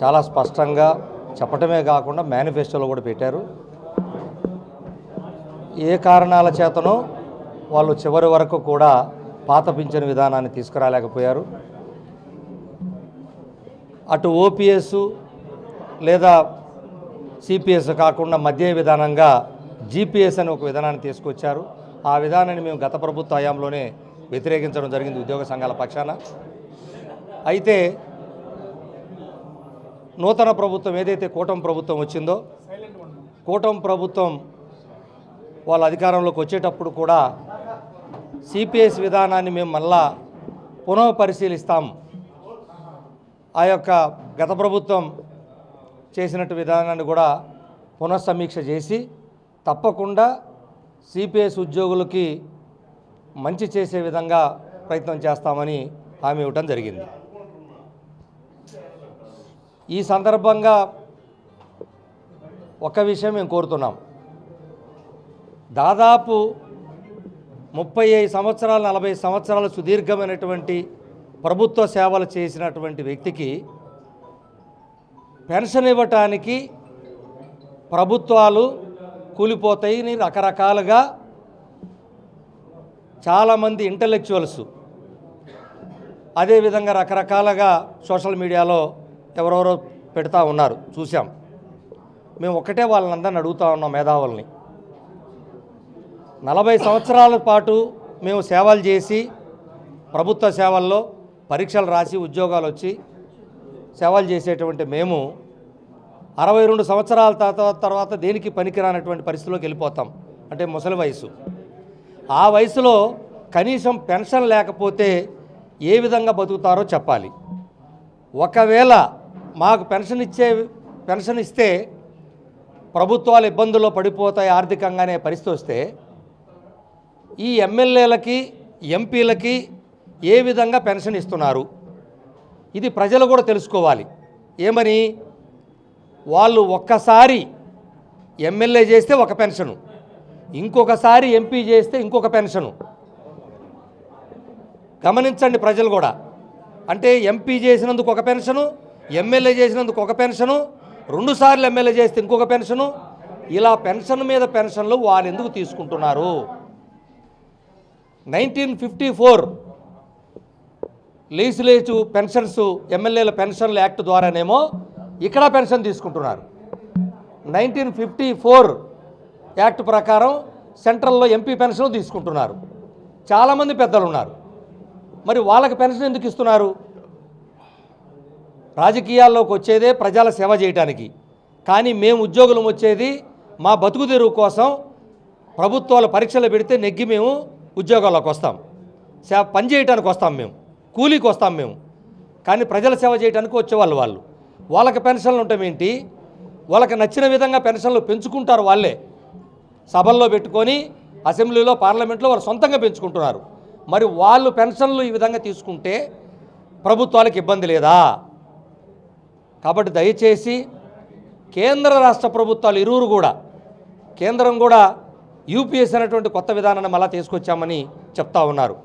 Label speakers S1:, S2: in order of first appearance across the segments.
S1: చాలా స్పష్టంగా చెప్పటమే కాకుండా మేనిఫెస్టోలో కూడా పెట్టారు. ఏ కారణాల చేతనో వాళ్ళు చివరి వరకు కూడా పాత పింఛన్ విధానాన్ని తీసుకురాలేకపోయారు. అటు ఓపీఎస్ లేదా సిపిఎస్ కాకుండా మధ్య విధానంగా జీపీఎస్ అని ఒక విధానాన్ని తీసుకొచ్చారు. ఆ విధానాన్ని మేము గత ప్రభుత్వ హయాంలోనే వ్యతిరేకించడం జరిగింది ఉద్యోగ సంఘాల పక్షాన. అయితే నూతన ప్రభుత్వం ఏదైతే కూటమి ప్రభుత్వం వచ్చిందో కూటమి ప్రభుత్వం వాళ్ళ అధికారంలోకి వచ్చేటప్పుడు కూడా సిపిఎస్ విధానాన్ని మేము మళ్ళా పునః పరిశీలిస్తాం ఆ యొక్క గత ప్రభుత్వం చేసినట్టు విధానాన్ని కూడా పునఃసమీక్ష చేసి తప్పకుండా సిపిఎస్ ఉద్యోగులకి మంచి చేసే విధంగా ప్రయత్నం చేస్తామని హామీ ఇవ్వటం జరిగింది. ఈ సందర్భంగా ఒక విషయం మేము కోరుతున్నాం. దాదాపు ముప్పై ఐదు సంవత్సరాలు నలభై సంవత్సరాలు సుదీర్ఘమైనటువంటి ప్రభుత్వ సేవలు చేసినటువంటి వ్యక్తికి పెన్షన్ ఇవ్వటానికి ప్రభుత్వాలు కూలిపోతాయి రకరకాలుగా చాలామంది ఇంటలెక్చువల్స్ అదేవిధంగా రకరకాలుగా సోషల్ మీడియాలో ఎవరెవరో పెడతా ఉన్నారు. చూసాం మేము ఒకటే వాళ్ళందరిని అడుగుతా ఉన్నాం మేధావుల్ని. నలభై సంవత్సరాల పాటు మేము సేవలు చేసి ప్రభుత్వ సేవల్లో పరీక్షలు రాసి ఉద్యోగాలు వచ్చి సేవలు చేసేటువంటి మేము అరవై రెండు సంవత్సరాల తర్వాత తర్వాత దేనికి పనికిరానటువంటి పరిస్థితిలోకి వెళ్ళిపోతాం. అంటే ముసలి వయసు. ఆ వయసులో కనీసం పెన్షన్ లేకపోతే ఏ విధంగా బతుకుతారో చెప్పాలి. ఒకవేళ మాకు పెన్షన్ ఇచ్చే పెన్షన్ ఇస్తే ప్రభుత్వాలు ఇబ్బందుల్లో పడిపోతాయి ఆర్థికంగానే పరిస్థితి వస్తే ఈ ఎమ్మెల్యేలకి ఎంపీలకి ఏ విధంగా పెన్షన్ ఇస్తున్నారు? ఇది ప్రజలు కూడా తెలుసుకోవాలి. ఏమని? వాళ్ళు ఒక్కసారి ఎమ్మెల్యే చేస్తే ఒక పెన్షను. ఇంకొకసారి ఎంపీ చేస్తే ఇంకొక పెన్షను. గమనించండి ప్రజలు కూడా. అంటే ఎంపీ చేసినందుకు ఒక పెన్షను ఎమ్మెల్యే చేసినందుకు ఒక పెన్షను రెండుసార్లు ఎమ్మెల్యే చేస్తే ఇంకొక పెన్షను. ఇలా పెన్షన్ మీద పెన్షన్లు వాళ్ళు ఎందుకు తీసుకుంటున్నారు? Nineteen fifty four legislative pensions ఎమ్మెల్యేల పెన్షన్ల యాక్ట్ ద్వారానేమో ఇక్కడ పెన్షన్ తీసుకుంటున్నారు. నైన్టీన్ ఫిఫ్టీ ఫోర్ యాక్ట్ ప్రకారం సెంట్రల్లో ఎంపీ పెన్షన్ తీసుకుంటున్నారు. చాలామంది పెద్దలు ఉన్నారు మరి వాళ్ళకి పెన్షన్ ఎందుకు ఇస్తున్నారు? రాజకీయాల్లోకి వచ్చేదే ప్రజల సేవ చేయటానికి. కానీ మేము ఉద్యోగులం వచ్చేది మా బతుకు తెరువు కోసం ప్రభుత్వాల పరీక్షలు పెడితే నెగ్గి మేము ఉద్యోగాల్లోకి వస్తాం. సేవ పని చేయడానికి వస్తాం మేము. కూలీకి వస్తాం మేము. కానీ ప్రజల సేవ చేయడానికి వచ్చేవాళ్ళు వాళ్ళు. వాళ్ళకి పెన్షన్లు ఉంటామేంటి వాళ్ళకి నచ్చిన విధంగా పెన్షన్లు పెంచుకుంటారు వాళ్ళే. సభల్లో పెట్టుకొని అసెంబ్లీలో పార్లమెంట్లో వాళ్ళు సొంతంగా పెంచుకుంటున్నారు. మరి వాళ్ళు పెన్షన్లు ఈ విధంగా తీసుకుంటే ప్రభుత్వాలకు ఇబ్బంది లేదా? కాబట్టి దయచేసి కేంద్ర రాష్ట్ర ప్రభుత్వాలు ఇరువురు కూడా కేంద్రం కూడా యూపీఎస్ అనేటువంటి కొత్త విధానాన్ని మళ్ళా తీసుకొచ్చామని చెప్తా ఉన్నారు.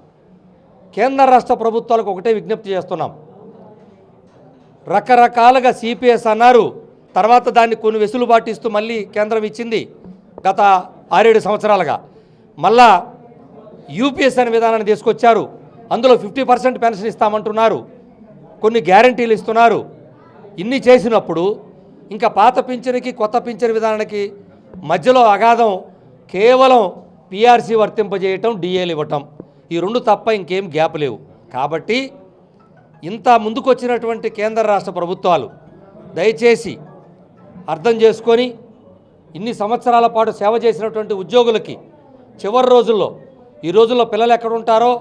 S1: కేంద్ర రాష్ట్ర ప్రభుత్వాలకు ఒకటే విజ్ఞప్తి చేస్తున్నాం. రకరకాలుగా సిపిఎస్ అన్నారు తర్వాత దాన్ని కొన్ని వెసులుబాటు ఇస్తూ మళ్ళీ కేంద్రం ఇచ్చింది గత ఆరేడు సంవత్సరాలుగా. మళ్ళా యూపీఎస్ అనే విధానాన్ని తీసుకొచ్చారు. అందులో ఫిఫ్టీ పర్సెంట్ పెన్షన్ ఇస్తామంటున్నారు. కొన్ని గ్యారంటీలు ఇస్తున్నారు. ఇన్ని చేసినప్పుడు ఇంకా పాత పింఛన్కి కొత్త పింఛన్ విధానానికి మధ్యలో అగాధం కేవలం పిఆర్సీ వర్తింపజేయటం డిఏలు ఇవ్వటం. ఈ రెండు తప్ప ఇంకేం గ్యాప్ లేవు. కాబట్టి ఇంత ముందుకొచ్చినటువంటి కేంద్ర రాష్ట్ర ప్రభుత్వాలు దయచేసి అర్థం చేసుకొని ఇన్ని సంవత్సరాల పాటు సేవ చేసినటువంటి ఉద్యోగులకి చివరి రోజుల్లో ఈ రోజుల్లో పిల్లలు ఎక్కడ ఉంటారో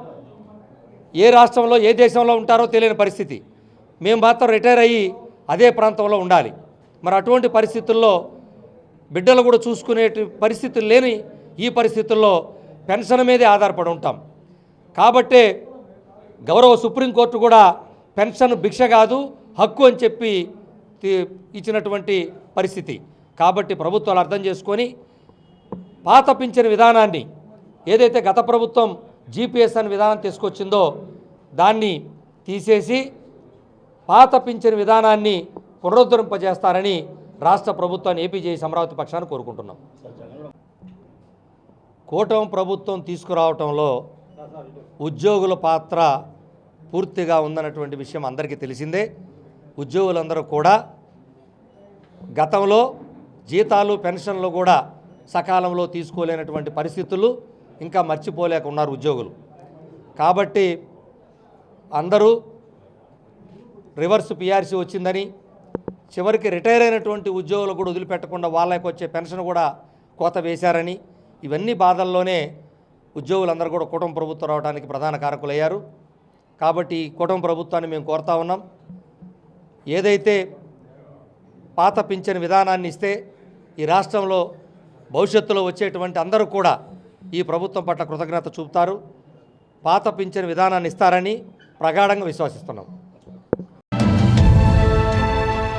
S1: ఏ రాష్ట్రంలో ఏ దేశంలో ఉంటారో తెలియని పరిస్థితి. మేము మాత్రం రిటైర్ అయ్యి అదే ప్రాంతంలో ఉండాలి. మరి అటువంటి పరిస్థితుల్లో బిడ్డలు కూడా చూసుకునే పరిస్థితులు లేని ఈ పరిస్థితుల్లో పెన్షన్ మీదే ఆధారపడి ఉంటాం. కాబట్టే గౌరవ సుప్రీంకోర్టు కూడా పెన్షన్ భిక్ష కాదు హక్కు అని చెప్పి తీ- ఇచ్చినటువంటి పరిస్థితి. కాబట్టి ప్రభుత్వాలు అర్థం చేసుకొని పాత పింఛన్ విధానాన్ని ఏదైతే గత ప్రభుత్వం జీపీఎస్ అనే విధానం తీసుకొచ్చిందో దాన్ని తీసేసి పాత పింఛన్ విధానాన్ని పునరుద్ధరింపజేస్తారని రాష్ట్ర ప్రభుత్వాన్ని ఏపీ అమరావతి పక్షాన్ని కోరుకుంటున్నాం. కూటమి ప్రభుత్వం తీసుకురావటంలో ఉద్యోగుల పాత్ర పూర్తిగా ఉందన్నటువంటి విషయం అందరికీ తెలిసిందే. ఉద్యోగులందరూ కూడా గతంలో జీతాలు పెన్షన్లు కూడా సకాలంలో తీసుకోలేనటువంటి పరిస్థితులు ఇంకా మర్చిపోలేక ఉన్నారు ఉద్యోగులు. కాబట్టి అందరూ రివర్స్ పిఆర్సీ వచ్చిందని చివరికి రిటైర్ అయినటువంటి ఉద్యోగులు కూడా వదిలిపెట్టకుండా వాళ్ళకి వచ్చే పెన్షన్ కూడా కోత వేశారని ఇవన్నీ బాధల్లోనే ఉద్యోగులందరూ కూడా కుటుంబ ప్రభుత్వం రావడానికి ప్రధాన కారకులయ్యారు. కాబట్టి కుటుంబ ప్రభుత్వాన్ని మేము కోరుతా ఉన్నాం. ఏదైతే పాత పింఛన్ విధానాన్ని ఇస్తే ఈ రాష్ట్రంలో భవిష్యత్తులో వచ్చేటువంటి అందరూ కూడా ఈ ప్రభుత్వం పట్ల కృతజ్ఞత చూపుతారు. పాత పింఛన్ విధానాన్ని ఇస్తారని ప్రగాఢంగా విశ్వసిస్తున్నాం.